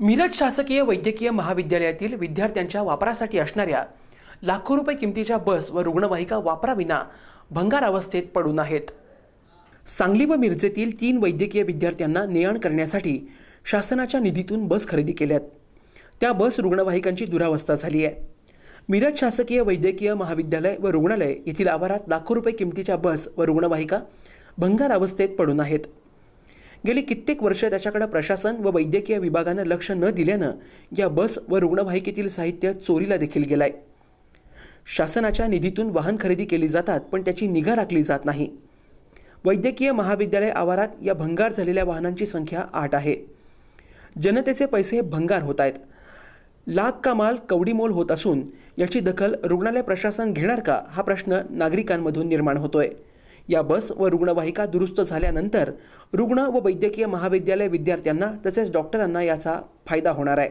मिरज शासकीय वैद्यकीय महाविद्यालयातील विद्यार्थ्यांच्या वापरासाठी असणाऱ्या लाखो रुपये किमतीच्या बस व रुग्णवाहिका वापराविना भंगार अवस्थेत पडून आहेत. सांगली व मिरजेतील तीन वैद्यकीय विद्यार्थ्यांना ने आण करण्यासाठी शासनाच्या निधीतून बस खरेदी केल्यात. त्या बस रुग्णवाहिकांची दुरावस्था झाली आहे. मिरज शासकीय वैद्यकीय महाविद्यालय व रुग्णालय येथील आवारात लाखो रुपये किमतीच्या बस व रुग्णवाहिका भंगार अवस्थेत पडून आहेत. गेली कित्येक वर्ष त्याच्याकडे प्रशासन व वैद्यकीय विभागानं लक्ष न दिल्यानं या बस व रुग्णवाहिकेतील साहित्य चोरीला देखील गेलाय. शासनाच्या निधीतून वाहन खरेदी केली जातात पण त्याची निगा राखली जात नाही. वैद्यकीय महाविद्यालय आवारात या भंगार झालेल्या वाहनांची संख्या आठ आहे. जनतेचे पैसे भंगार होत आहेत. लाख का माल कवडीमोल होत असून याची दखल रुग्णालय प्रशासन घेणार का हा प्रश्न नागरिकांमधून निर्माण होतोय. या बस व रुग्णवाहिका दुरुस्त झाल्यानंतर रुग्ण व वैद्यकीय महाविद्यालय विद्यार्थ्यांना तसेच डॉक्टरांना याचा फायदा होणार आहे.